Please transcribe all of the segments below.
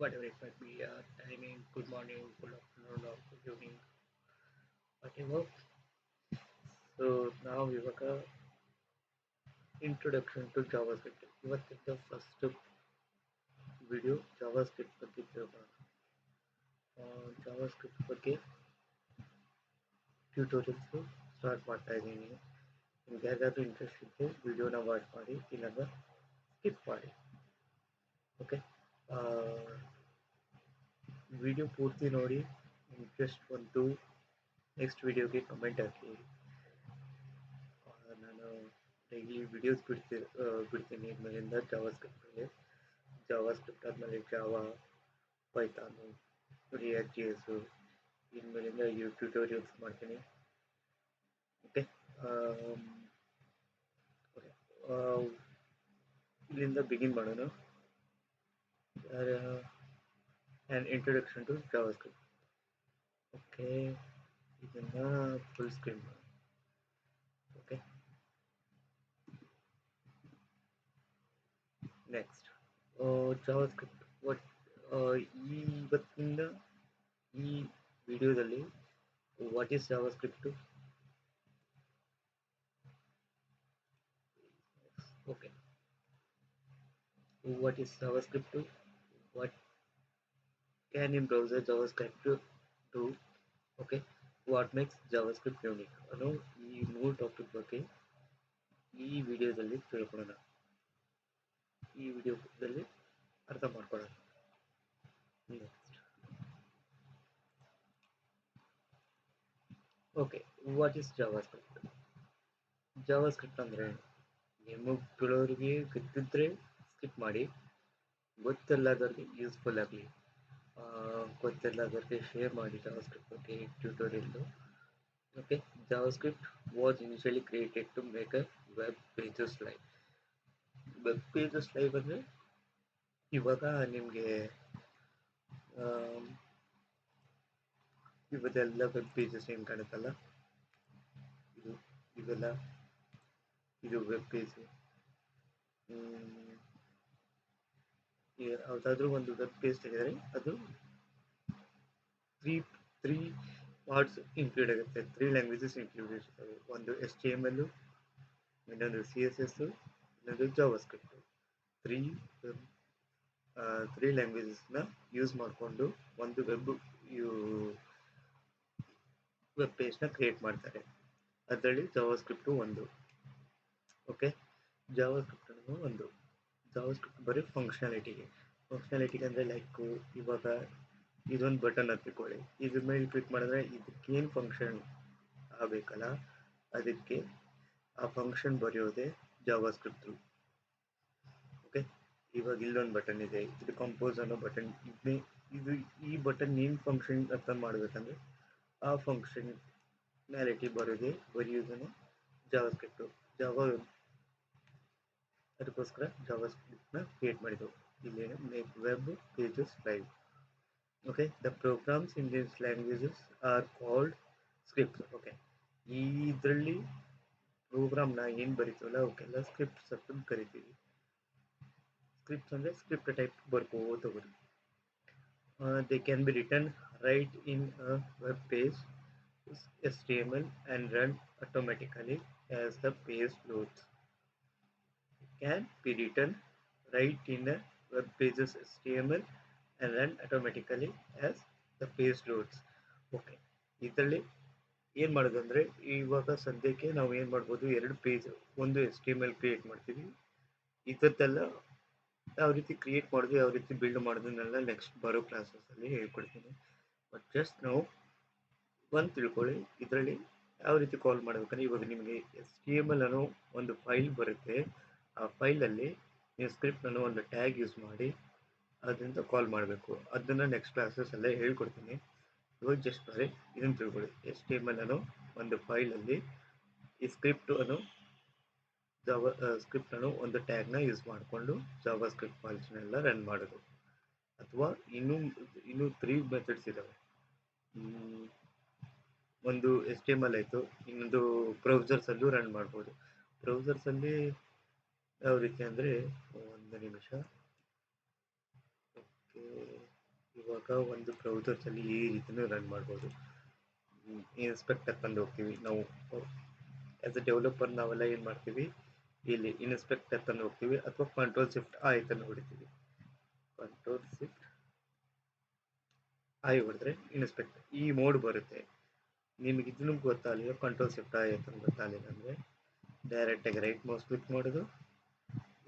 whatever it might be, uh, timing, good morning, good afternoon, or good evening, whatever. So ನಾವು ಇವಾಗ introduction to Java script ಇವತ್ತಿಂದ first video JavaScript ಬಗ್ಗೆ ತಿಳ್ಕೊಳ್ಳೋಣ JavaScript ಬಗ್ಗೆ tutorials start ಮಾಡ್ತಾ ಇದ್ದೀನಿ ನಿಮ್ಗೆ ಯಾರಿಗಾದ್ರೂ ಇಂಟ್ರೆಸ್ಟ್ ಇದ್ದರೆ ವಿಡಿಯೋನ ವಾಚ್ ಮಾಡಿ ಇಲ್ಲಾಂದ್ರೆ ಸ್ಕಿಪ್ ಮಾಡಿ ಓಕೆ ವಿಡಿಯೋ ಪೂರ್ತಿ ನೋಡಿ ಇಂಟ್ರೆಸ್ಟ್ ಬಂತು ನೆಕ್ಸ್ಟ್ ವಿಡಿಯೋಗೆ ಕಮೆಂಟ್ ಹಾಕಿ. ಆ, ನಾನು ಡೈಲಿ ವಿಡಿಯೋಸ್ ಬಿಡ್ತಿ ಆ, ಬಿಡ್ತೀನಿ ಇನ್ಮೇಲಿಂದ ಜಾವಾ ಸ್ಕ್ರಿಪ್ಟ್ ಮೇಲೆ ಜಾವಾ ಸ್ಕ್ರಿಪ್ಟ್ ಆದಮೇಲೆ Java Python React J S ಇನ್ಮೇಲಿಂದ you tutorials ಮಾಡ್ತೀನಿ ಓಕೆ ಓಕೆ ಇಲ್ಲಿಂದ ಬಿಗಿನ್ ಮಾಡೋಣ. And introduction to JavaScript okay ಇದನ್ನು ಫುಲ್ ಸ್ಕ್ರೀನ್ ಮಾಡಿ ಓಕೆ ನೆಕ್ಸ್ಟ್ ಜಾವಾ ಸ್ಕ್ರಿಪ್ಟ್ ಒಟ್ ಈ ಇವತ್ತಿಂದ ಈ ವಿಡಿಯೋದಲ್ಲಿ what is JavaScript okay what is JavaScript? What can in browser JavaScript do? Okay. What makes JavaScript unique? ಅನ್ನೋ ಈ ಮೂರು ಟಾಪಿಕ್ ಬಗ್ಗೆ ಈ ವಿಡಿಯೋದಲ್ಲಿ ತಿಳ್ಕೊಳ್ಳೋಣ. ಈ ವಿಡಿಯೋದಲ್ಲಿ ಅರ್ಥ ಮಾಡ್ಕೊಳ್ಳೋಣ. Next okay what is JavaScript JavaScript ಅಂದರೆ ನಿಮಗೆ ಕೆಲವರಿಗೆ ಗೊತ್ತಿದ್ರೆ ಸ್ಕಿಪ್ ಮಾಡಿ. ಗೊತ್ತಿಲ್ಲದವ್ರಿಗೆ ಯೂಸ್ಫುಲ್ ಆಗಲಿ. ಗೊತ್ತಿಲ್ಲದವ್ರಿಗೆ ಶೇರ್ ಮಾಡಿ ಜಾವಾಸ್ಕ್ರಿಪ್ಟ್ ಬಗ್ಗೆ tutorial okay JavaScript was initially created to make a web pages live web pages live ಅಂದರೆ ಇವಾಗ ನಿಮಗೆ ಇವತ್ತೆಲ್ಲ ವೆಬ್ ಪೇಜಸ್ ಏನು ಕಾಣುತ್ತಲ್ಲ? ಇದು, ಇವೆಲ್ಲ, ಇದು ವೆಬ್ ಪೇಜ್ ಯಾವುದಾದ್ರೂ ಒಂದು ವೆಬ್ ಪೇಜ್ ತೆಗೆದರೆ ಅದು ತ್ರೀ ತ್ರೀ ಪಾರ್ಟ್ಸ್ ಇನ್ಕ್ಲೂಡ್ ಆಗುತ್ತೆ. ತ್ರೀ ಲ್ಯಾಂಗ್ವೇಜಸ್ ಇನ್ಕ್ಲೂಡ್ ಇರ್ತವೆ ಒಂದು ಎಸ್ ಟಿ ಎಂ ಎಲ್ ಇನ್ನೊಂದು ಸಿ ಎಸ್ ಎಸ್ ಇನ್ನೊಂದು ಜಾವಾ ಸ್ಕ್ರಿಪ್ಟ್ ತ್ರೀ ತ್ರೀ ಲ್ಯಾಂಗ್ವೇಜಸ್ನ ಯೂಸ್ ಮಾಡಿಕೊಂಡು ಒಂದು ವೆಬ್ ಯು ವೆಬ್ ಪೇಜ್ನ ಕ್ರಿಯೇಟ್ ಮಾಡ್ತಾರೆ. ಅದರಲ್ಲಿ ಜಾವಾ ಸ್ಕ್ರಿಪ್ಟು ಒಂದು. ಓಕೆ ಜಾವಾ ಸ್ಕ್ರಿಪ್ಟ್ ಒಂದು. ಜಾವಾ ಸ್ಕ್ರಿಪ್ಟ್ ಬರೀ ಫಂಕ್ಷನಾಲಿಟಿಗೆ ಫಂಕ್ಷನಾಲಿಟಿಗೆ ಅಂದರೆ ಲೈಕ್ ಇವಾಗ ಇದೊಂದು ಬಟನ್ ಹತ್ತಿಕೊಳ್ಳಿ ಇದ್ರ ಮೇಲೆ ಕ್ಲಿಕ್ ಮಾಡಿದ್ರೆ ಇದಕ್ಕೇನು ಫಂಕ್ಷನ್ ಆಗಬೇಕಲ್ಲ? ಅದಕ್ಕೆ ಆ ಫಂಕ್ಷನ್ ಬರೆಯೋದೇ ಜಾವಾಸ್ಕ್ರಿಪ್ಟ್ ಓಕೆ ಇವಾಗ ಇಲ್ಲೊಂದು ಬಟನ್ ಇದೆ. ಇದು ಕಂಪೋಸ್ ಅನ್ನೋ ಬಟನ್ ಇದನ್ನೇ ಇದು ಈ ಬಟನ್ ಏನು ಫಂಕ್ಷನ್ ಅಂತ ಮಾಡಬೇಕಂದ್ರೆ ಆ ಫಂಕ್ಷನ್ ಮ್ಯಾಲಿಟಿ ಬರೋದೇ ಬರೆಯೋದನ್ನು ಜಾವಾಸ್ಕ್ರಿಪ್ಟು ಜಾವಾ ಅದಕ್ಕೋಸ್ಕರ ಜಾವಾ ಸ್ಕ್ರಿಪ್ಟ್ನ ಕ್ರಿಯೇಟ್ ಮಾಡಿದೆವು ಇಲ್ಲೇನು make web pages live okay the programs in this languages are called scripts okay ಇದರಲ್ಲಿ ಪ್ರೋಗ್ರಾಮ್ನ ಏನು ಬರೀತೀವಲ್ಲ, ಅವಕ್ಕೆಲ್ಲ ಸ್ಕ್ರಿಪ್ಟ್ಸ್ ಅಂತ ಕರಿತೀವಿ. ಸ್ಕ್ರಿಪ್ಟ್ಸ್ ಅಂದರೆ ಸ್ಕ್ರಿಪ್ಟ್ ಟೈಪ್ ಬರ್ಕೋತ ಹೋಗೋದು they can be written right in a web page H T M L and run automatically as the page loads can be written right in the web pages HTML and run automatically as the page loads. Okay ಇದರಲ್ಲಿ ಏನು ಮಾಡೋದಂದರೆ, ಇವಾಗ ಸದ್ಯಕ್ಕೆ ನಾವು ಏನು ಮಾಡ್ಬೋದು, ಎರಡು page ಒಂದು H T M L create ಮಾಡ್ತೀವಿ. ಇದರದ್ದೆಲ್ಲ ಯಾವ ರೀತಿ ಕ್ರಿಯೇಟ್ ಮಾಡೋದು, ಯಾವ ರೀತಿ ಬಿಲ್ಡ್ ಮಾಡೋದನ್ನೆಲ್ಲ ನೆಕ್ಸ್ಟ್ ಬರೋ ಕ್ಲಾಸಸ್ಸಲ್ಲಿ ಹೇಳ್ಕೊಡ್ತೀನಿ. ಬಟ್ ಜಸ್ಟ್ ನಾವು ಒಂದು ತಿಳ್ಕೊಳ್ಳಿ, ಇದರಲ್ಲಿ ಯಾವ ರೀತಿ ಕಾಲ್ ಮಾಡಬೇಕಂದ್ರೆ, ಇವಾಗ ನಿಮಗೆ ಎಸ್ ಟಿ ಎಂ ಎಲ್ ಅನ್ನೋ ಒಂದು ಫೈಲ್ ಬರುತ್ತೆ. ಆ ಫೈಲಲ್ಲಿ ನೀವು ಸ್ಕ್ರಿಪ್ಟನ್ನು ಒಂದು ಟ್ಯಾಗ್ ಯೂಸ್ ಮಾಡಿ ಅದರಿಂದ ಕಾಲ್ ಮಾಡಬೇಕು. ಅದನ್ನು ನೆಕ್ಸ್ಟ್ ಕ್ಲಾಸಸ್ಸಲ್ಲೇ ಹೇಳ್ಕೊಡ್ತೀನಿ. ಇವಾಗ ಜಸ್ಟ್ ಬರೀ ಇದನ್ನು ತಿಳ್ಕೊಳ್ಳಿ. ಎಸ್ ಟಿ ಎಂ ಎಲ್ ಅನ್ನೋ ಒಂದು ಫೈಲಲ್ಲಿ ಈ ಸ್ಕ್ರಿಪ್ಟ್ ಅನ್ನು ಜಾವ ಸ್ಕ್ರಿಪ್ಟ್ ಅನ್ನು ಒಂದು ಟ್ಯಾಗ್ನ ಯೂಸ್ ಮಾಡಿಕೊಂಡು ಜಾವಾ ಸ್ಕ್ರಿಪ್ಟ್ ಫೈಲ್ಸ್ನೆಲ್ಲ ರನ್ ಮಾಡೋದು. ಅಥವಾ ಇನ್ನೂ ಇನ್ನೂ ತ್ರೀ ಮೆಥಡ್ಸ್ ಇದ್ದಾವೆ ಒಂದು ಎಸ್ ಟಿ ಎಂ ಎಲ್ ಆಯಿತು. ಇನ್ನೊಂದು ಬ್ರೌಸರ್ಸಲ್ಲೂ ರನ್ ಮಾಡ್ಬೋದು. ಬ್ರೌಸರ್ಸಲ್ಲಿ ಯಾವ ರೀತಿ ಅಂದರೆ ಒಂದು ನಿಮಿಷ. ಓಕೆ, ಇವಾಗ ಒಂದು ಬ್ರೌಸರ್ಸಲ್ಲಿ ಈ ರೀತಿಯೂ ರನ್ ಮಾಡ್ಬೋದು. ಇನ್ಸ್ಪೆಕ್ಟರ್ ತಂದು ಹೋಗ್ತೀವಿ ನಾವು. ಆ್ಯಸ್ ಎ ಡೆವಲಪರ್ ನಾವೆಲ್ಲ ಏನು ಮಾಡ್ತೀವಿ? ಇಲ್ಲಿ ಇನ್ಸ್ಪೆಕ್ಟರ್ ತಂದು ಹೋಗ್ತೀವಿ ಅಥವಾ ಕಂಟ್ರೋಲ್ ಶಿಫ್ಟ್ ಆಯ್ತನ್ನು ಹೊಡಿತೀವಿ. ಕಂಟ್ರೋಲ್ ಶಿಫ್ಟ್ ಆಯ್ ಹೊಡೆದ್ರೆ ಇನ್ಸ್ಪೆಕ್ಟರ್ ಈ ಮೋಡ್ ಬರುತ್ತೆ. ನಿಮಗೆ ಇದನ್ನು ಗೊತ್ತಾಗಲಿಲ್ಲ ಕಂಟ್ರೋಲ್ ಶಿಫ್ಟ್ ಆಯ್ತು ಗೊತ್ತಾಗಲಿಲ್ಲ ಅಂದರೆ ಡೈರೆಕ್ಟಾಗಿ ರೈಟ್ ಮೌಸ್ ಕ್ಲಿಕ್ ಮಾಡೋದು.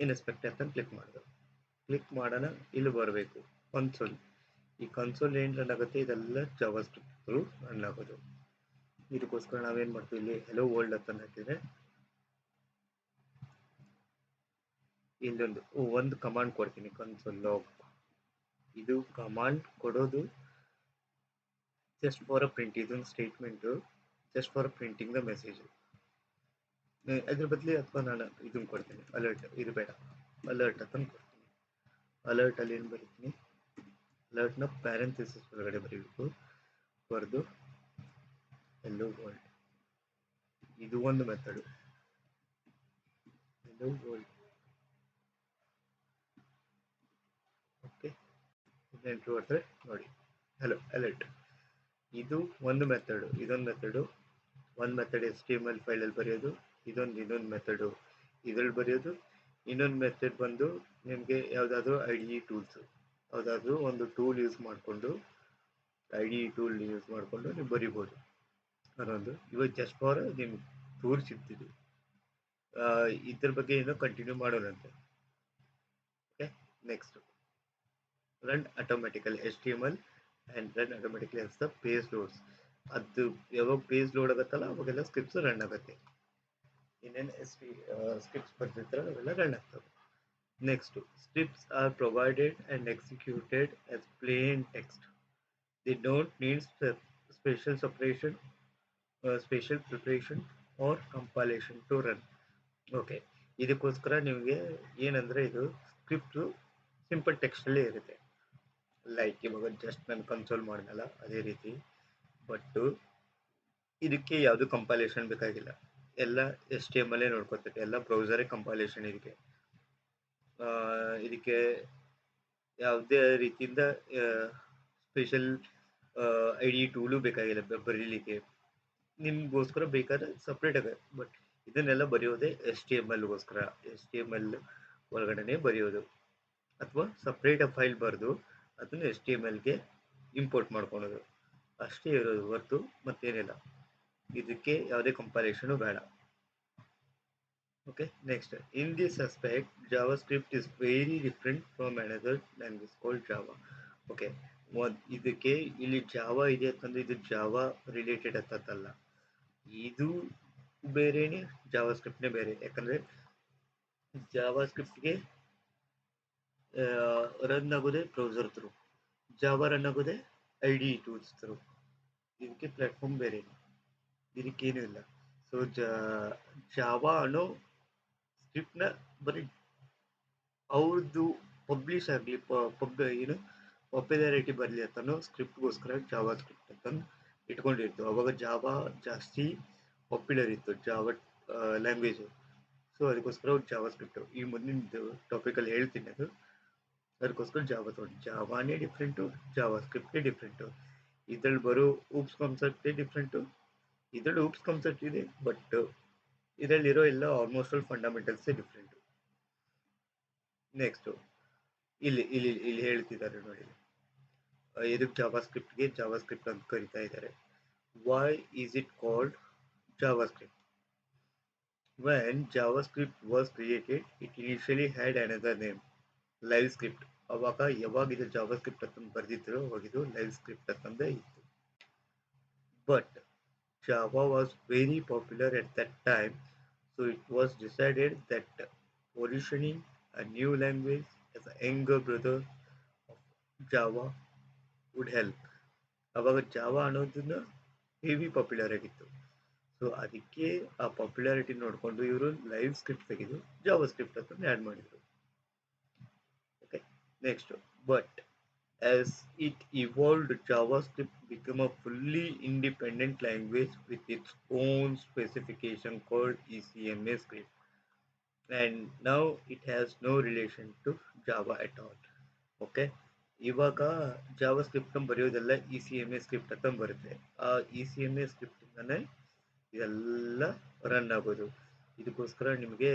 ಇನ್ಸ್ಪೆಕ್ಟರ್ ಅಂತ ಕ್ಲಿಕ್ ಮಾಡಿದ ಕ್ಲಿಕ್ ಮಾಡೋಣ, ಇಲ್ಲಿ ಬರಬೇಕು. ಕನ್ಸೋಲ್ ಈ ಕನ್ಸೋಲ್ ಏನು ರನ್ ಆಗುತ್ತೆ? ಇದೆಲ್ಲ ಜಾವಾ ರನ್ ಆಗೋದು. ಇದಕ್ಕೋಸ್ಕರ ನಾವೇನು ಮಾಡ್ತೀವಿ ಇಲ್ಲಿ? ಹೆಲೋ ವರ್ಲ್ಡ್ ಅಂತ ಹಾಕಿದ್ರೆ ಇಲ್ಲೊಂದು ಒಂದು ಕಮಾಂಡ್ ಕೊಡ್ತೀನಿ. ಕನ್ಸೋಲ್ ಲಾಗ್ ಇದು ಕಮಾಂಡ್ ಕೊಡೋದು ಜಸ್ಟ್ ಫಾರ್ ಅ ಪ್ರಿಂಟ್ ಇದೊಂದು statement just for printing the message ಅದ್ರ ಬದಲಿ ಅಥವಾ ನಾನು ಇದನ್ನು ಕೊಡ್ತೀನಿ. ಅಲರ್ಟ್ ಇದು ಬೇಡ. ಅಲರ್ಟ್ ಅಂತ ಕೊಡ್ತೀನಿ. ಅಲರ್ಟಲ್ಲಿ ಏನು ಬರೀತೀನಿ? ಅಲರ್ಟ್ನ ಪ್ಯಾರೆಂಥಿಸಿಸ್ ಒಳಗಡೆ ಬರೀಬೇಕು. ಬರೆದು ಎಲ್ಲೋ ವರ್ಲ್ಡ್ ಇದು ಒಂದು method hello world okay entry ಹೊಡೆದ್ರೆ ನೋಡಿ. ಹಲೋ ಅಲರ್ಟ್ ಇದು ಒಂದು ಮೆಥಡು ಇದೊಂದು ಮೆಥಡು ಒಂದು method H T M L ಫೈಲಲ್ಲಿ ಬರೆಯೋದು. ಇದೊಂದು ಇನ್ನೊಂದು ಮೆಥಡು ಇದ್ರಲ್ಲಿ ಬರೆಯೋದು, ಇನ್ನೊಂದು ಮೆಥಡ್ ಬಂದು ನಿಮಗೆ ಯಾವುದಾದ್ರೂ ಐ ಡಿ ಟೂಲ್ಸು ಯಾವುದಾದ್ರೂ ಒಂದು ಟೂಲ್ ಯೂಸ್ ಮಾಡಿಕೊಂಡು ಐ ಡಿ ಟೂಲ್ ಯೂಸ್ ಮಾಡಿಕೊಂಡು ನೀವು ಬರಿಬೋದು. ಅದೊಂದು. ಇವತ್ತು ಜಸ್ಟ್ ಫಾರ್ ನಿಮ್ಗೆ ತೋರಿಸಿದ್ದು ಇದ್ರ ಬಗ್ಗೆ ಏನೋ continue ಮಾಡೋಣಂತೆ. Okay next run automatical H T M L and run automatically the page loads ಅದು ಯಾವಾಗ ಪೇಸ್ ಲೋಡ್ ಆಗುತ್ತಲ್ಲ, ಅವಾಗೆಲ್ಲ ಸ್ಕ್ರಿಪ್ಟ್ಸ್ ರನ್ ಆಗುತ್ತೆ. ಇನ್ನೇನು ಎಸ್ ಪಿ ಸ್ಕ್ರಿಪ್ಟ್ಸ್ ಬರ್ತಿರ್ತಾರೆ ಅವೆಲ್ಲ ರನ್ ಆಗ್ತವೆ next scripts are provided and executed as plain text they don't need special preparation special preparation or compilation to run okay ಇದಕ್ಕೋಸ್ಕರ ನಿಮಗೆ ಏನಂದರೆ ಇದು ಸ್ಕ್ರಿಪ್ಟು ಸಿಂಪಲ್ ಟೆಕ್ಸ್ಟಲ್ಲೇ ಇರುತ್ತೆ. ಲೈಕ್ ಇವಾಗ ಜಸ್ಟ್ ನಾನು ಕನ್ಸೋಲ್ ಮಾಡಿದಲ್ಲ, ಅದೇ ರೀತಿ. ಬಟ್ಟು ಇದಕ್ಕೆ ಯಾವುದು ಕಂಪಾಲೇಷನ್ ಬೇಕಾಗಿಲ್ಲ. ಎಲ್ಲ ಎಸ್ ಟಿ ಎಂ ಅಲ್ಲೇ ನೋಡ್ಕೊತೈತೆ. ಎಲ್ಲ ಬ್ರೌಸರೇ ಕಂಪೈಲೇಷನ್ ಇದಕ್ಕೆ ಇದಕ್ಕೆ ಯಾವುದೇ ರೀತಿಯಿಂದ ಸ್ಪೆಷಲ್ ಐ ಡಿ ಟೂಲು ಬೇಕಾಗಿಲ್ಲ ಬರೀಲಿಕ್ಕೆ. ನಿಮಗೋಸ್ಕರ ಬೇಕಾದ್ರೆ ಸಪ್ರೇಟ್ ಆಗ ಬಟ್ ಇದನ್ನೆಲ್ಲ ಬರೆಯೋದೇ ಎಸ್ ಟಿ ಎಂ ಎಲ್ಗೋಸ್ಕರ ಎಸ್ ಟಿ ಎಂ ಎಲ್ ಒಳಗಡೆ ಬರೆಯೋದು. ಅಥವಾ ಸಪ್ರೇಟ್ ಫೈಲ್ ಬರೆದು ಅದನ್ನು ಎಸ್ ಟಿ ಎಂ ಎಲ್ಗೆ ಇಂಪೋರ್ಟ್ ಮಾಡ್ಕೊಳೋದು. ಅಷ್ಟೇ ಇರೋದು ಹೊರತು ಮತ್ತೇನಿಲ್ಲ. ಇದಕ್ಕೆ ಯಾವುದೇ ಕಂಪರೇಷನು ಬೇಡ. Okay next in this aspect JavaScript is very different from another language called Java okay ಇದಕ್ಕೆ ಇಲ್ಲಿ ಜಾವಾ ಇದೆ ಅಂತಂದ್ರೆ ಇದು ಜಾವಾ ರಿಲೇಟೆಡ್ ಅಂತಲ್ಲ ಇದು ಬೇರೆನೆ ಜಾವಾ ಸ್ಕ್ರಿಪ್ಟ್ನೇ ಬೇರೆ. ಯಾಕಂದ್ರೆ ಜಾವಾ ಸ್ಕ್ರಿಪ್ಟ್ಗೆ ರನ್ ಆಗೋದೇ ಬ್ರೌಸರ್ ಥ್ರೂ ಜಾವಾ ರನ್ ಆಗೋದೇ ಐ ಡಿ ಟೂಲ್ಸ್ ಥ್ರೂ ಇದಕ್ಕೆ ಪ್ಲಾಟ್ಫಾರ್ಮ್ ಬೇರೆ ಇದಕ್ಕೇನೂ ಇಲ್ಲ. ಸೊ ಜಾವಾ ಅನ್ನೋ ಸ್ಕ್ರಿಪ್ಟ್ನ ಬರೀ ಅವ್ರದ್ದು ಪಬ್ಲಿಷ್ ಆಗಲಿ ಪಬ್, ಏನು ಪಾಪ್ಯುಲಾರಿಟಿ ಬರಲಿ ಅಂತನೋ ಸ್ಕ್ರಿಪ್ಟ್ಗೋಸ್ಕರ ಜಾವಾ ಸ್ಕ್ರಿಪ್ಟ್ ಅಂತಂದು ಇಟ್ಕೊಂಡಿರ್ತು ಅವಾಗ ಜಾವಾ ಜಾಸ್ತಿ ಪಾಪ್ಯುಲರ್ ಇತ್ತು, ಜಾವಾ ಲ್ಯಾಂಗ್ವೇಜು ಸೊ ಅದಕ್ಕೋಸ್ಕರ ಜಾವಾ ಸ್ಕ್ರಿಪ್ಟ್ ಈ ಮುಂದಿನ ಟಾಪಿಕಲ್ಲಿ ಹೇಳ್ತೀನಿ ಅದು. ಅದಕ್ಕೋಸ್ಕರ ಜಾವಾ ತೊಗೊಂಡು, ಜಾವಾನೇ ಡಿಫ್ರೆಂಟು ಜಾವಾ ಸ್ಕ್ರಿಪ್ಟೇ ಡಿಫ್ರೆಂಟು ಇದ್ರಲ್ಲಿ ಬರೋ ಉಪ್ಸ್ ಕಾನ್ಸೆಪ್ಟೇ ಡಿಫ್ರೆಂಟು ಇದರಲ್ಲಿ ಊಪ್ಸ್ ಕಾನ್ಸೆಪ್ಟ್ ಇದೆ ಬಟ್ ಇದರಲ್ಲಿರೋ ಎಲ್ಲ almost all fundamentals different next ಇಲ್ಲಿ ಇಲ್ಲಿ ಇಲ್ಲಿ ಹೇಳ್ತಿದ್ದಾರೆ ನೋಡಿ. ಇದಕ್ಕೆ ಜಾವಾ ಸ್ಕ್ರಿಪ್ಟ್ಗೆ ಜಾವಾ ಸ್ಕ್ರಿಪ್ಟ್ ಅಂತ ಕರಿತಾ ಇದ್ದಾರೆ. Why is it called Java script when Java script was created it initially had another name live script ಅವಾಗ ಯಾವಾಗ ಇದು ಜಾವಾ ಸ್ಕ್ರಿಪ್ಟ್ ಅಂತ ಬರೆದಿದ್ರು, ಅವಾಗ ಲೈವ್ ಸ್ಕ್ರಿಪ್ಟ್ ಅಂತಂದೇ ಇತ್ತು. But Java was very popular at that time so it was decided that positioning a new language as a younger brother of Java would help ಅವಾಗ Java ಅನ್ನೋದನ್ನ heavy popular ಆಗಿತ್ತು so ಅದಕ್ಕೆ ಆ popularity ನೋಡಿಕೊಂಡು ಇವರು live script ತೆಗೆದು Java script ಅಂತ add ಮಾಡಿದರು. Okay next but as it evolved javascript became a fully independent language with its own specification called ecma script and now it has no relation to java at all okay ಇವಾಗ Java script ಬರೆಯೋದೆಲ್ಲ E C M A script ಅಂತ ಬರುತ್ತೆ ಆ E C M A ಸ್ಕ್ರಿಪ್ಟಿಂದನೇ ಇದೆಲ್ಲ run ಆಗೋದು ಇದಕ್ಕೋಸ್ಕರ ನಿಮಗೆ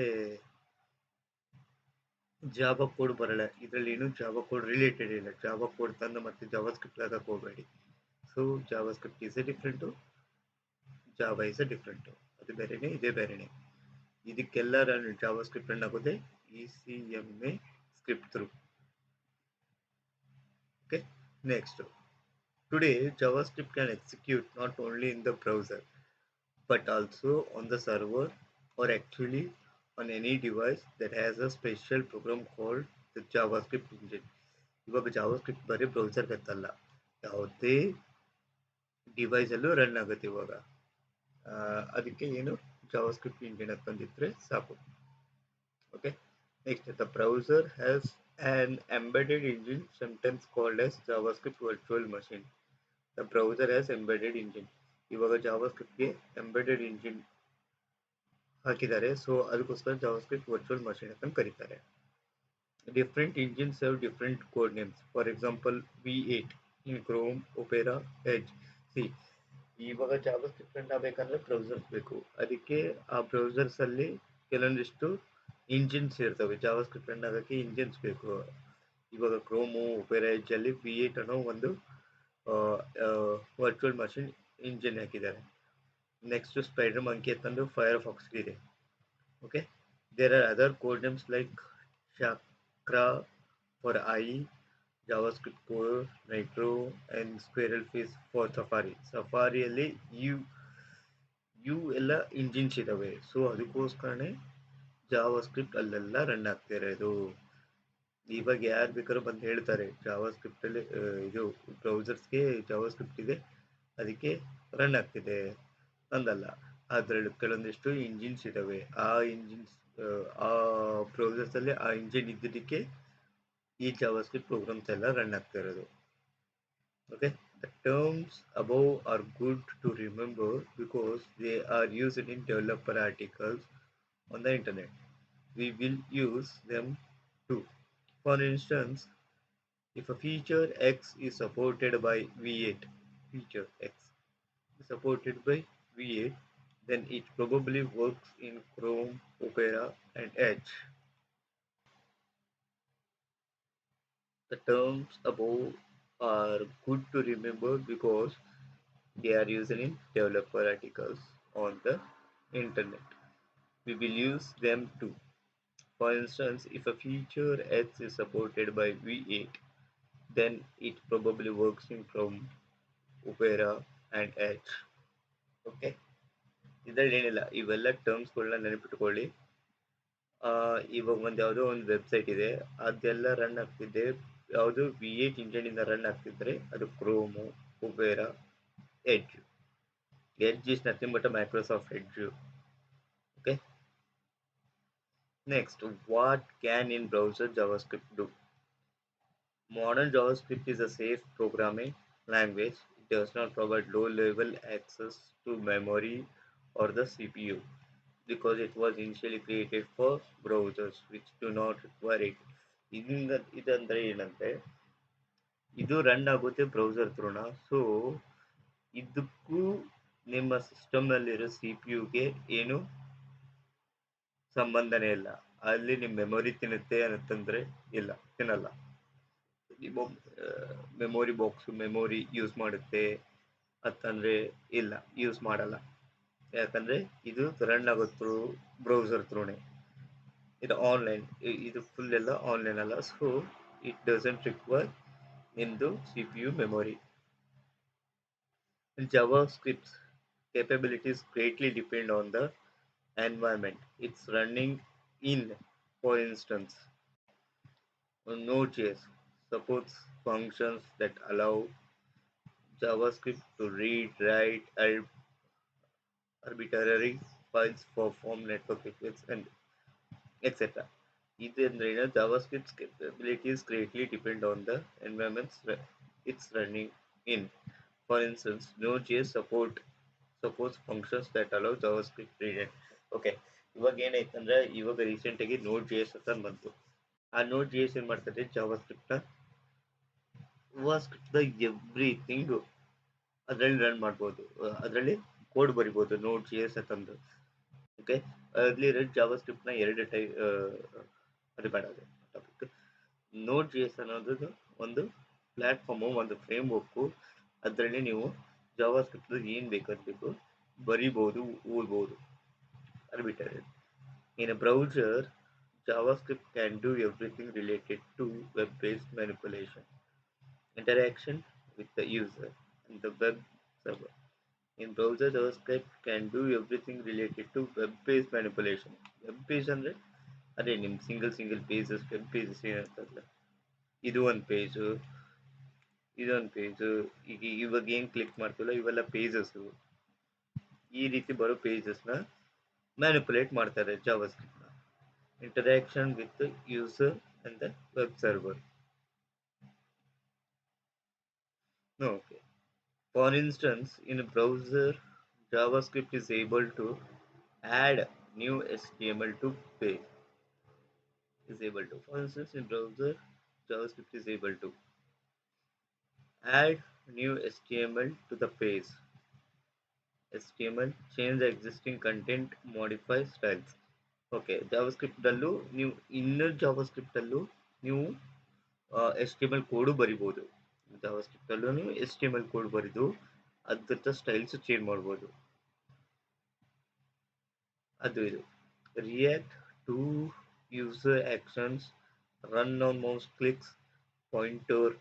Java code ಬರಲ್ಲ. ಇದರಲ್ಲಿ ಏನು ಜಾವಾ ಕೋಡ್ ರಿಲೇಟೆಡ್ ಇಲ್ಲ. ಜಾವಾ ಕೋಡ್ ತಂದು ಮತ್ತೆ ಜಾವಾ ಸ್ಕ್ರಿಪ್ಟ್ ಹೋಗಬೇಡಿ so Java script is a different Java is a different ಅದು ಬೇರೆನೇ, ಇದೇ ಬೇರೆನೇ. ಇದಕ್ಕೆಲ್ಲ ರನ್ ಜಾವಾ ಸ್ಕ್ರಿಪ್ಟ್ ರನ್ ಆಗೋದೇ E C M A script through okay? Next. Today, javascript can execute not only in the browser but also on the server or actually on any device that has a special program called the javascript engine ಇವಾಗ JavaScript ಬರೀ browser ಗತ್ತಲ್ಲ ಯಾವುದೇ device ಅಲ್ಲೂ run ಆಗುತ್ತೆ ಇವಾಗ ಅದಕ್ಕೆ ಏನು JavaScript engine ಅಂತಂದಿದ್ರೆ ಸಾಕು okay next the browser has an embedded engine sometimes called as javascript virtual machine the browser has embedded engine ಇವಾಗ ಜಾವಾಸ್ಕ್ರಿಪ್ಟ್ಗೆ ಎಂಬೆಡೆಡ್ ಇಂಜಿನ್ ಹಾಕಿದ್ದಾರೆ. ಸೊ ಅದಕ್ಕೋಸ್ಕರ ಜಾವಾಸ್ಕ್ರಿಪ್ಟ್ ವರ್ಚುವಲ್ ಮಷೀನ್ ಅಂತ ಕರೀತಾರೆ. Different engines have different code names for example V eight in Chrome Opera Edge see ಇವಾಗ JavaScript ಆಗಬೇಕಂದ್ರೆ browsers ಬೇಕು. ಅದಕ್ಕೆ ಆ ಬ್ರೌಸರ್ಸ್ ಅಲ್ಲಿ ಕೆಲವೊಂದಿಷ್ಟು ಇಂಜಿನ್ಸ್ ಇರ್ತವೆ. ಜಾವಾಸ್ಕ್ರಿಪ್ಟ್ ಆಗೋಕ್ಕೆ ಇಂಜಿನ್ಸ್ ಬೇಕು. ಇವಾಗ ಕ್ರೋಮು ಒಪೆರಾ ಎಜ್ ಅಲ್ಲಿ ವಿ ಏಟ್ ಅನ್ನೋ ಒಂದು ವರ್ಚುವಲ್ ಮಷಿನ್ ಇಂಜಿನ್ ಹಾಕಿದ್ದಾರೆ. ನೆಕ್ಸ್ಟ್ ಸ್ಪೈಡರ್ ಮಂಕಿ ಅಂತಂದು ಫೈರ್ ಫಾಕ್ಸ್ಗೆ ಇದೆ okay there are other code names like Chakra for I JavaScript core Nitro and squirrel fish for Safari ಸಫಾರಿಯಲ್ಲಿ ಯು ಯು ಎಲ್ಲ ಇಂಜಿನ್ಸ್ ಇದ್ದಾವೆ ಸೊ ಅದಕ್ಕೋಸ್ಕರನೇ ಜಾವಾ ಸ್ಕ್ರಿಪ್ಟ್ ಅಲ್ಲೆಲ್ಲ ರನ್ ಆಗ್ತಾ ಇರೋದು. ಇವಾಗ ಯಾರು ಬೇಕಾದ್ರೂ ಬಂದು ಹೇಳ್ತಾರೆ ಜಾವಾ ಸ್ಕ್ರಿಪ್ಟಲ್ಲಿ ಇದು ಬ್ರೌಸರ್ಸ್ಗೆ ಜಾವಾ ಸ್ಕ್ರಿಪ್ಟ್ ಇದೆ, ಅದಕ್ಕೆ ರನ್ ಆಗ್ತಿದೆ. ಅಂದಲ್ಲ. ಅದರಲ್ಲಿ ಕೆಲವೊಂದಿಷ್ಟು ಇಂಜಿನ್ಸ್ ಇದ್ದಾವೆ ಆ ಇಂಜಿನ್ಸ್ ಆ ಪ್ರೋಗ್ರೆಸ್ಸಲ್ಲಿ ಆ ಇಂಜಿನ್ ಇದ್ದಿದ್ದಕ್ಕೆ ಈ ಜಾವಾಸ್ಕ್ರಿಪ್ಟ್ ಪ್ರೋಗ್ರಾಮ್ಸ್ ಎಲ್ಲ ರನ್ ಆಗ್ತಾ ಇರೋದು. Okay the terms above are good to remember because they are used in developer articles on the internet we will use them too. For instance if a feature X is supported by V8, feature X is supported by V8, then it probably works in Chrome, Opera, and Edge. The terms above are good to remember because they are used in developer articles on the internet. We will use them too. For instance, if a feature X is supported by V8, then it probably works in Chrome, Opera, and Edge. Okay ಇದರಲ್ಲಿ ಏನಿಲ್ಲ, ಇವೆಲ್ಲ ಟರ್ಮ್ಸ್ಗಳನ್ನ ನೆನಪಿಟ್ಕೊಳ್ಳಿ. ಇವಾಗ ಒಂದು ಯಾವುದೋ ಒಂದು website ಇದೆ, ಅದೆಲ್ಲ run ಆಗ್ತಿದೆ ಯಾವುದು ವಿ ಏಟ್ ಇಂಜಿನಿಂದ ರನ್ ಆಗ್ತಿದ್ರೆ ಅದು Chrome Opera Edge Edge is nothing but Microsoft Edge okay next what can in browser JavaScript do? Modern JavaScript is a safe programming language. It does not provide low-level access to memory or the CPU because it was initially created for browsers which do not require it. ಇದರಿಂದ, ಇದಂದ್ರೆ ಏನಂತೆ ಇದು run ಆಗುತ್ತೆ browser ತ್ರೋಣ so ಇದಕ್ಕೂ ನಿಮ್ಮ ಸಿಸ್ಟಮ್ನಲ್ಲಿರೋ C P ಯುಗೆ ಏನು ಸಂಬಂಧನೇ ಇಲ್ಲ. ಅಲ್ಲಿ ನಿಮ್ಮ ಮೆಮೊರಿ ತಿನ್ನುತ್ತೆ ಅಂತಂದ್ರೆ ಇಲ್ಲ, ತಿನ್ನಲ್ಲ. ನಿಮ್ಮ ಮೆಮೊರಿ ಬಾಕ್ಸ್ ಮೆಮೊರಿ ಯೂಸ್ ಮಾಡುತ್ತೆ. ಅಂತಂದ್ರೆ ಇಲ್ಲ ಯೂಸ್ ಮಾಡಲ್ಲ ಯಾಕಂದ್ರೆ ಇದು ರನ್ ಆಗೋ ಬ್ರೌಸರ್ ಥ್ರೂನೇ ಇದು ಆನ್ಲೈನ್ ಇದು ಫುಲ್ ಎಲ್ಲ ಆನ್ಲೈನ್ ಅಲ್ಲ ಸೊ ಇಟ್ ಡಸಂಟ್ ರಿಕ್ವೈರ್ ನಿಮ್ದು C P U memory JavaScript's capabilities greatly depend on the environment it's running in. For instance, Node.js supports functions that allow JavaScript to read, write, and arbitrary files for form network requests and etc. ಇದರಿಂದ JavaScript's capabilities greatly depend on the environments it's running in. For instance, Node.js support supports functions that allow JavaScript read and okay ಇವಾಗ ಏನಾಯ್ತಂದ್ರೆ ಇವಾಗ ರೀಸೆಂಟಾಗಿ note G S ಅಂತ ಬಂತು ಆ note G S ಏನು ಮಾಡ್ತದೆ Java ಸ್ಕ್ರಿಪ್ಟ್ನ the everything ಅದರಲ್ಲಿ run ಮಾಡ್ಬೋದು. ಅದರಲ್ಲಿ ಕೋಡ್ ಬರಿಬೋದು ನೋಡ್ ಜಿ ಎಸ್ ಅಂತಂದು ಓಕೆ ಅಲ್ಲಿ ಜಾವಾಸ್ಕ್ರಿಪ್ಟ್ನ ಎರಡು ಟೈ ಅದು ಬೇಡ ಟಾಪಿಕ್ ನೋಡ್ ಜಿ ಎಸ್ ಅನ್ನೋದು ಒಂದು ಪ್ಲ್ಯಾಟ್ಫಾರ್ಮು ಒಂದು ಫ್ರೇಮ್ ವರ್ಕು ಅದರಲ್ಲಿ ನೀವು ಜಾವಾಸ್ಕ್ರಿಪ್ಟ್ ಏನು ಬೇಕಾದ್ ಬೇಕು ಬರಿಬೋದು ಓದ್ಬೋದು. ಅದು ಬಿಟ್ಟರೆ in browser browser script can do everything related to web based manipulation, interaction with the user, and the web server. In browser, JavaScript can do everything related to web page manipulation. Web page ಅಂದರೆ ಅದೇ ನಿಮ್ಮ single single pages web pages ಏನಂತಲ್ಲ ಇದು ಒಂದು page ಇದೊಂದು page ಈಗ ಇವಾಗ ಏನು click ಮಾಡ್ತಿಲ್ಲ ಇವೆಲ್ಲ ಪೇಜಸ್ಸು ಈ ರೀತಿ ಬರೋ ಪೇಜಸ್ನ ಮ್ಯಾನಿಪುಲೇಟ್ ಮಾಡ್ತಾರೆ ಜಾವಾಸ್ಕ್ರಿಪ್ಟ್ನ interaction with the user and the web No, okay. For instance, in a browser, JavaScript is able to add new HTML to page. Is able to. For instance, in browser, JavaScript is able to add new HTML to the page. HTML change the existing content, modify styles. Okay ಜಾವಸ್ಕ್ರಿಪ್ಟಲ್ಲೂ ನೀವು inner ಜಾವಸ್ಕ್ರಿಪ್ಟಲ್ಲೂ ನೀವು S T M L code ಬರಿಬೋದು ಜಾವಸ್ಕ್ರಿಪ್ಟಲ್ಲೂ ನೀವು S T M L code ಬರೆದು ಅದ್ರ styles change ಮಾಡ್ಬೋದು. ಅದು ಇದು. React to user actions run on mouse clicks pointer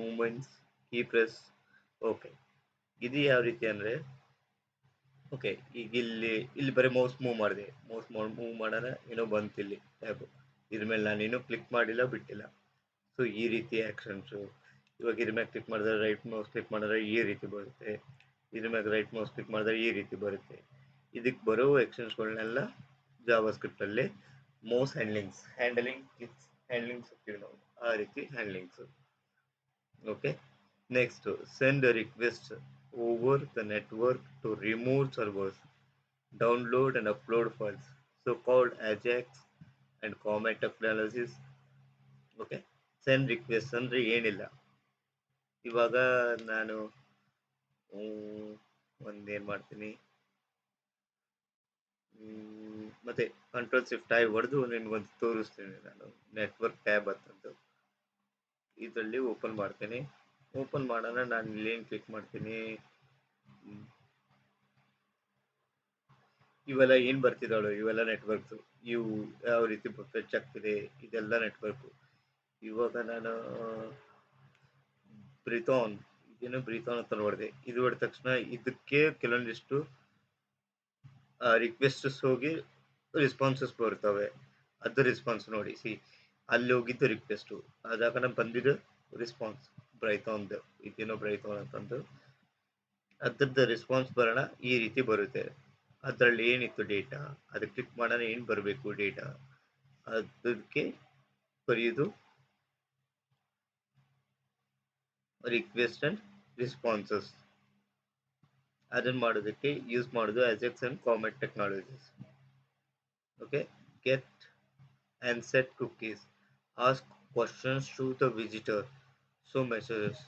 movements key press okay ಇದು ಯಾವ ರೀತಿ ಅಂದರೆ ಓಕೆ ಈಗ ಇಲ್ಲಿ ಇಲ್ಲಿ ಬರೀ ಮೌಸ್ ಮೂವ್ ಮಾಡಿದೆ. ಮೌಸ್ ಮೂವ್ ಮಾಡೋಣ ಏನೋ ಬಂತು ಇಲ್ಲಿ ಟ್ಯಾಬ್ ಇದ್ರ ಮೇಲೆ ನಾನೇನು ಕ್ಲಿಕ್ ಮಾಡಿಲ್ಲ, ಬಿಟ್ಟಿಲ್ಲ. ಸೊ ಈ ರೀತಿ ಆ್ಯಕ್ಷನ್ಸು ಇವಾಗ ಇದ್ರ ಮೇಲೆ ಕ್ಲಿಕ್ ಮಾಡಿದ್ರೆ ರೈಟ್ ಮೌಸ್ ಕ್ಲಿಕ್ ಮಾಡಿದ್ರೆ ಈ ರೀತಿ ಬರುತ್ತೆ. ಇದ್ರ ಮೇಲೆ ರೈಟ್ ಮೌಸ್ ಕ್ಲಿಕ್ ಮಾಡಿದ್ರೆ ಈ ರೀತಿ ಬರುತ್ತೆ. ಇದಕ್ಕೆ ಬರೋ ಎಕ್ಸ್ಟೆನ್ಸ್ಗಳನ್ನೆಲ್ಲ ಜಾವಾ ಸ್ಕ್ರಿಪ್ಟಲ್ಲಿ ಮೌಸ್ ಹ್ಯಾಂಡ್ಲಿಂಗ್ಸ್ ಹ್ಯಾಂಡಲಿಂಗ್ ಹ್ಯಾಂಡ್ಲಿಂಗ್ಸ್ ಅಂತೀವಿ ನಾವು. ಆ ರೀತಿ handlings okay next send request over the network to remove servers download and upload files so-called AJAX and comet technologies. Okay send request ಅಂದರೆ ಏನಿಲ್ಲ. ಇವಾಗ ನಾನು ಒಂದೇನು ಮಾಡ್ತೀನಿ? ಮತ್ತೆ ಕಂಟ್ರೋಲ್ ಶಿಫ್ಟ್ ಆಗಿ ಹೊಡೆದು ನಿಮ್ಗೊಂದು ತೋರಿಸ್ತೀನಿ ನಾನು ನೆಟ್ವರ್ಕ್ ಟ್ಯಾಬ್ ಅಂತಂದು ಇದರಲ್ಲಿ ಓಪನ್ ಮಾಡ್ತೀನಿ. ಓಪನ್ ಮಾಡೋಣ, ನಾನು ಇಲ್ಲೇನು ಕ್ಲಿಕ್ ಮಾಡ್ತೀನಿ? ಇವೆಲ್ಲ ಏನು ಬರ್ತಿದ್ದಾಳು, ಇವೆಲ್ಲ ನೆಟ್ವರ್ಕ್ಸು ಇವು ಯಾವ ರೀತಿ ಫೆಚ್ ಆಗ್ತಿದೆ, ಇದೆಲ್ಲ ನೆಟ್ವರ್ಕು ಇವಾಗ ನಾನು ಬ್ರಿಥಾನ್ ಇದೇನು ಬ್ರಿಥಾನ್ ಅಂತ ನೋಡಿದೆ. ಇದು ಹೊಡೆದ ತಕ್ಷಣ ಇದಕ್ಕೆ ಕೆಲವೊಂದಿಷ್ಟು ರಿಕ್ವೆಸ್ಟಸ್ ಹೋಗಿ ರೆಸ್ಪಾನ್ಸಸ್ ಬರ್ತವೆ ಅದು ರೆಸ್ಪಾನ್ಸ್ ನೋಡಿ, ಸಿ, ಅಲ್ಲಿ ಹೋಗಿದ್ದು ರಿಕ್ವೆಸ್ಟು ಅದಾಗ ನಾನು ಬಂದಿದ್ದು ರೆಸ್ಪಾನ್ಸ್ ಬ್ರೈತೋನ್ ಇದೇನೋ ಬ್ರೈತೋನ್ ಅಂತಂದು. ಅದ್ರದ್ದು ರೆಸ್ಪಾನ್ಸ್ ಬರೋಣ, ಈ ರೀತಿ ಬರುತ್ತೆ. ಅದರಲ್ಲಿ ಏನಿತ್ತು ಡೇಟಾ ಅದಕ್ಕೆ ಕ್ಲಿಕ್ ಮಾಡೋಣ, ಏನು ಬರಬೇಕು ಡೇಟಾ ಅದಕ್ಕೆ ಬರೆಯೋದು ರಿಕ್ವೆಸ್ಟ್ ಅಂಡ್ ರಿಸ್ಪಾನ್ಸಸ್ ಅದನ್ನು ಮಾಡೋದಕ್ಕೆ ಯೂಸ್ ಮಾಡೋದು X and comet technologies okay get and set cookies ask questions to the visitor so messages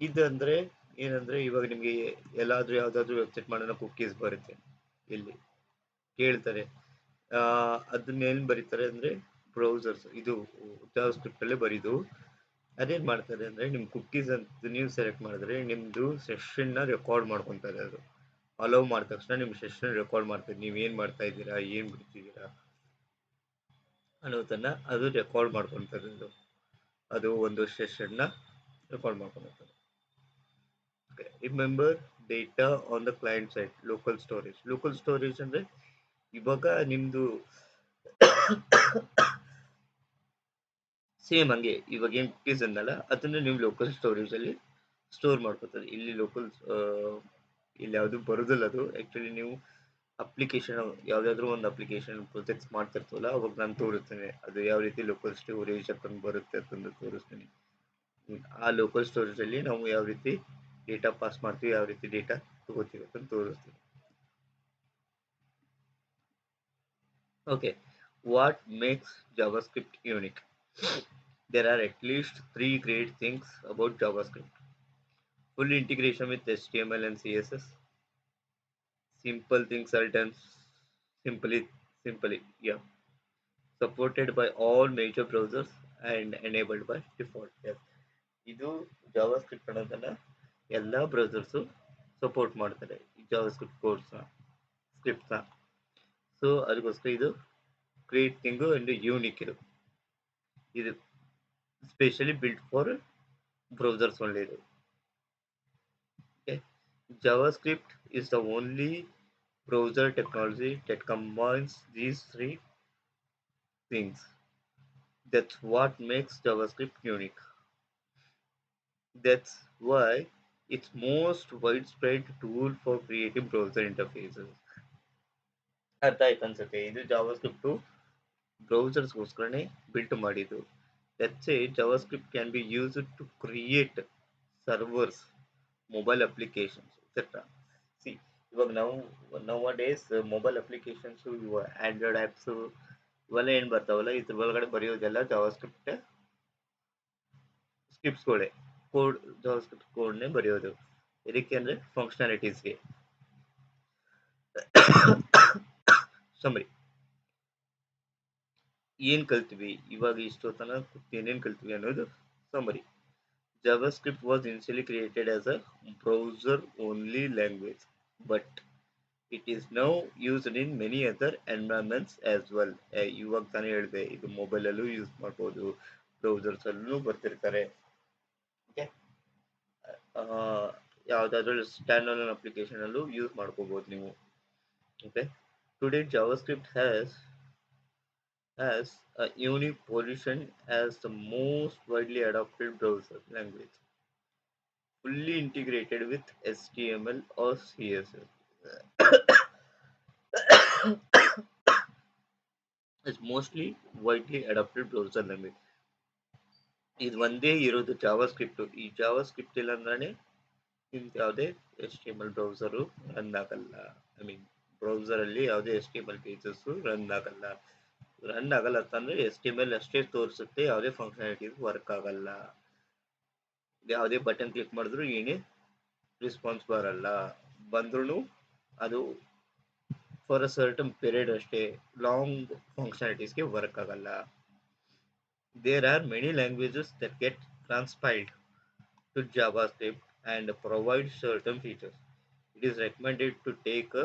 ಇದಂದರೆ, ಏನಂದರೆ, ಇವಾಗ ನಿಮಗೆ ಎಲ್ಲಾದರೂ ಯಾವುದಾದ್ರೂ ವೆಬ್ಸೈಟ್ ಮಾಡೋಣ ಕುಕ್ಕೀಸ್ ಬರುತ್ತೆ. ಇಲ್ಲಿ. ಕೇಳ್ತಾರೆ. ಅದನ್ನೇನು ಬರೀತಾರೆ ಅಂದರೆ ಬ್ರೌಸರ್ಸ್ ಇದು ಜಾವ್ ಸ್ಕ್ರಿಪ್ಟಲ್ಲೇ ಬರೀದು. ಅದೇನು ಮಾಡ್ತಾರೆ ಅಂದ್ರೆ ನಿಮ್ಮ ಕುಕ್ಕೀಸ್ ಅಂತ ನೀವು ಸೆಲೆಕ್ಟ್ ಮಾಡಿದ್ರೆ ನಿಮ್ಮದು ನ ರೆಕಾರ್ಡ್ ಮಾಡ್ಕೊಂತಾರೆ ಅದು ಅಲೋ ಮಾಡಿದ ತಕ್ಷಣ ನಿಮ್ಮ ಸೆಷನ್ ರೆಕಾರ್ಡ್ ಮಾಡ್ತಾರೆ ನೀವು ಏನು ಮಾಡ್ತಾ ಇದ್ದೀರಾ, ಏನು ಬಿಡ್ತಿದ್ದೀರಾ ಅನ್ನೋದನ್ನ ಅದು ರೆಕಾರ್ಡ್ ಮಾಡ್ಕೊಂತಾರೆ ಅದು ಅದು ಒಂದು ಸೆಷನ್ನ ರೆಕಾರ್ಡ್ ಮಾಡ್ಕೊಂಡಿರ್ತಾರೆ remember data on the client side local storage local storage ಅಂದ್ರೆ ಇವಾಗ ನಿಮ್ಮದು ಸೇಮ್ ಹಂಗೆ ಇವಾಗ ಏನು ಕುಕೀಸ್ ಅಂದಲ್ಲ, ಅದನ್ನು ನೀವು ಲೋಕಲ್ ಸ್ಟೋರೇಜ್ ಅಲ್ಲಿ ಸ್ಟೋರ್ ಮಾಡ್ಕೋತದೆ. ಇಲ್ಲಿ ಲೋಕಲ್ ಇಲ್ಲಿ ಯಾವುದು ಬರೋದಿಲ್ಲ ಅದು. ಆ್ಯಕ್ಚುಲಿ ನೀವು ಅಪ್ಲಿಕೇಶನ್ ಯಾವುದಾದ್ರೂ ಒಂದು ಅಪ್ಲಿಕೇಶನ್ ಪ್ರೊಜೆಕ್ಟ್ಸ್ ಮಾಡ್ತಿರ್ತೀವಲ್ಲ ಅವಾಗ ನಾನು ತೋರಿಸ್ತೇನೆ. ಅದು ಯಾವ ರೀತಿ ಲೋಕಲ್ ಸ್ಟೋರೇಜ್ ಹಾಕೊಂಡು ಬರುತ್ತೆ ಅಂತಂದು ತೋರಿಸ್ತೀನಿ. ಆ ಲೋಕಲ್ ಸ್ಟೋರೇಜಲ್ಲಿ ನಾವು ಯಾವ ರೀತಿ ಡೇಟಾ ಪಾಸ್ ಮಾಡ್ತೀವಿ, ಯಾವ ರೀತಿ ಡೇಟಾ ತಗೋತೀವಿ ಅಂತ ತೋರಿಸ್ತೀನಿ. Okay what makes JavaScript unique there are at least three great things about JavaScript. Full integration with HTML and CSS. Simple things are done simply, simply, yeah. Supported by all major browsers and enabled by default. Yes. ಇದು JavaScript ಅನ್ನೋದನ್ನ ಎಲ್ಲ ಬ್ರೌಸರ್ಸು support ಮಾಡ್ತಾರೆ JavaScript ಕೋರ್ಸ್ನ ಸ್ಕ್ರಿಪ್ಟ್ನ so ಅದಕ್ಕೋಸ್ಕರ ಇದು great thing and unique ಇದು ಇದು specially built for browsers only ಇದು okay javascript is the only browser technology that combines these three things that's what makes javascript unique that's why it's most widespread tool for creating browser interfaces ಅರ್ಥ ಆಯ್ತು ಅನ್ಸುತ್ತೆ ಇದು ಜಾವಾಸ್ಕ್ರಿಪ್ಟು ಬ್ರೌಸರ್ಸ್ಗೋಸ್ಕರನೇ built ಮಾಡಿದ್ದು. That's a JavaScript can be use to create servers mobile applications etcetera see ಇವಾಗ ನಾವು nowadays mobile applications ಇವ Android apps ಇವೆಲ್ಲ ಏನು ಬರ್ತಾವಲ್ಲ, ಇದ್ರ ಒಳಗಡೆ ಬರೆಯೋದೆಲ್ಲ ಜಾವಾಸ್ಕ್ರಿಪ್ಟ್ ಸ್ಕ್ರಿಪ್ಟ್ಸ್ಗಳೇ ಕೋಡ್ ಜಾವಾಸ್ಕ್ರಿಪ್ಟ್ ಕೋಡ್ನೇ ಬರೆಯೋದು. ಇದಕ್ಕೆ ಅಂದರೆ ಫಂಕ್ಷನಾಲಿಟೀಸ್ಗೆ ಸಮರಿ ಏನು ಕಲ್ತೀವಿ? ಇವಾಗ ಇಷ್ಟೊತ್ತನ ಏನೇನು ಕಲ್ತೀವಿ ಅನ್ನೋದು summary Java script was created created as a browser only language but it is now used in many other environments well. Well ಇವಾಗ ತಾನೇ ಹೇಳಿದೆ, ಇದು ಮೊಬೈಲಲ್ಲೂ ಯೂಸ್ ಮಾಡ್ಬೋದು ಬ್ರೌಸರ್ಸಲ್ಲೂ ಬರ್ತಿರ್ತಾರೆ. ಓಕೆ ಯಾವುದಾದ್ರೂ ಸ್ಟ್ಯಾಂಡ್ ಅಪ್ಲಿಕೇಶನ್ ಅಪ್ಲಿಕೇಶನಲ್ಲೂ ಯೂಸ್ ಮಾಡ್ಕೋಬೋದು ನೀವು. Okay today JavaScript has has a unique position as the most widely adopted browser language, fully integrated with HTML or CSS. it's mostly widely adopted browser language. ಇದು ಒಂದೇ ಇರೋದು Java script ಈ Java script ಇಲ್ಲ ಅಂದ್ರೆ ನಿಮ್ದು ಯಾವುದೇ H T M L browser run ಆಗಲ್ಲ I mean ಬ್ರೌಸರಲ್ಲಿ ಯಾವುದೇ H T M L pages run ಆಗಲ್ಲ ರನ್ ಆಗಲ್ಲ ಅಂತಂದ್ರೆ ಎಸ್ ಟಿ ಎಲ್ ಅಷ್ಟೇ ತೋರಿಸುತ್ತೆ, ಯಾವುದೇ ಫಂಕ್ಷನಾಲಿಟೀಸ್ ವರ್ಕ್ ಆಗಲ್ಲ. ಯಾವುದೇ ಬಟನ್ ಕ್ಲಿಕ್ ಮಾಡಿದ್ರು ಏನೇ ರಿಸ್ಪಾನ್ಸ್ ಬರಲ್ಲ. ಬಂದ್ರೂ ಅದು ಫಾರ್ ಅ ಸರ್ಟನ್ ಪೀರಿಯಡ್ ಅಷ್ಟೇ ಲಾಂಗ್ ಫಂಕ್ಷನಾಲಿಟೀಸ್ಗೆ ವರ್ಕ್ ಆಗಲ್ಲ. There are many languages that get transpiled to Java script and provide certain features it is recommended to take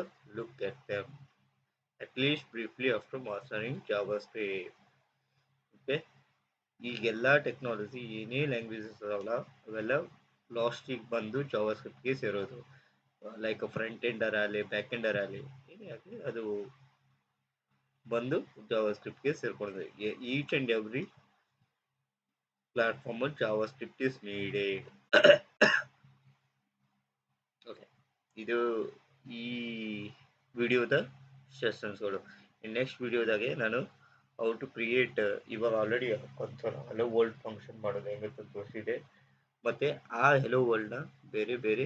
at them at least briefly after mastering JavaScript. Okay, ಈಗೆಲ್ಲ technology ಏನೇ languages ಅದಾವಲ್ಲ ಅವೆಲ್ಲ ಲಾಸ್ಟಿಗೆ ಬಂದು ಜಾವಾಸ್ಕ್ರಿಪ್ಟ್ಗೆ ಸೇರೋದು. Like front ಎಂಡರ್ ಆಗಲಿ back ಎಂಡರ್ ಆಗಲಿ ಏನೇ ಆಗಲಿ ಅದು ಬಂದು ಜಾವಾಸ್ಕ್ರಿಪ್ಟ್ಗೆ ಸೇರ್ಕೊಳ್ಳೋದು each and every platform JavaScript is needed okay ಇದು ಈ ವಿಡಿಯೋದ ಸೆಷನ್ಸ್ಗಳು ನೆಕ್ಸ್ಟ್ ವಿಡಿಯೋದಾಗೆ ನಾನು ಹೌ ಟು ಕ್ರಿಯೇಟ್ ಇವಾಗ ಆಲ್ರೆಡಿ ಒಂಥರ ಹಲೋ ವರ್ಲ್ಡ್ ಫಂಕ್ಷನ್ ಮಾಡೋದು ಹೆಂಗಂತ ತೋರಿಸಿದೆ. ಮತ್ತು ಆ ಹೆಲೋ ವರ್ಲ್ಡ್ನ ಬೇರೆ ಬೇರೆ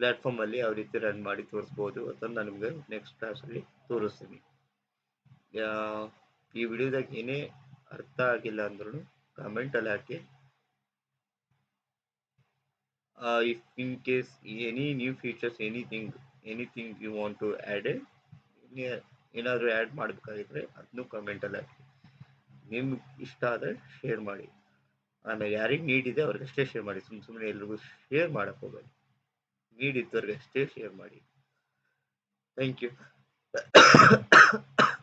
ಪ್ಲ್ಯಾಟ್ಫಾರ್ಮಲ್ಲಿ ಯಾವ ರೀತಿ ರನ್ ಮಾಡಿ ತೋರಿಸ್ಬೋದು ಅಂತ ನಿಮಗೆ ನೆಕ್ಸ್ಟ್ ಕ್ಲಾಸಲ್ಲಿ ತೋರಿಸ್ತೀನಿ. ಈ ವಿಡಿಯೋದಾಗ ಏನೇ ಅರ್ಥ ಆಗಿಲ್ಲ ಅಂದ್ರೂ ಕಮೆಂಟಲ್ಲಿ ಹಾಕಿ. If in case any new features anything anything you want to add ಏನಾದರೂ ಆ್ಯಡ್ ಮಾಡಬೇಕಾಗಿದ್ರೆ ಅದನ್ನು ಕಮೆಂಟಲ್ಲಿ ಹಾಕಿ. ನಿಮ್ಗೆ ಇಷ್ಟ ಆದರೆ ಶೇರ್ ಮಾಡಿ. ಆಮೇಲೆ ಯಾರಿಗೆ ನೀಡಿದೆ ಅವ್ರಿಗಷ್ಟೇ ಶೇರ್ ಮಾಡಿ. ಸುಮ್ಮನೆ ಸುಮ್ಮನೆ ಎಲ್ರಿಗೂ ಶೇರ್ ಮಾಡಕ್ಕೆ ಹೋಗಬೇಡಿ. ನೀಡಿದ್ದವ್ರಿಗೆ ಅಷ್ಟೇ ಶೇರ್ ಮಾಡಿ. Thank you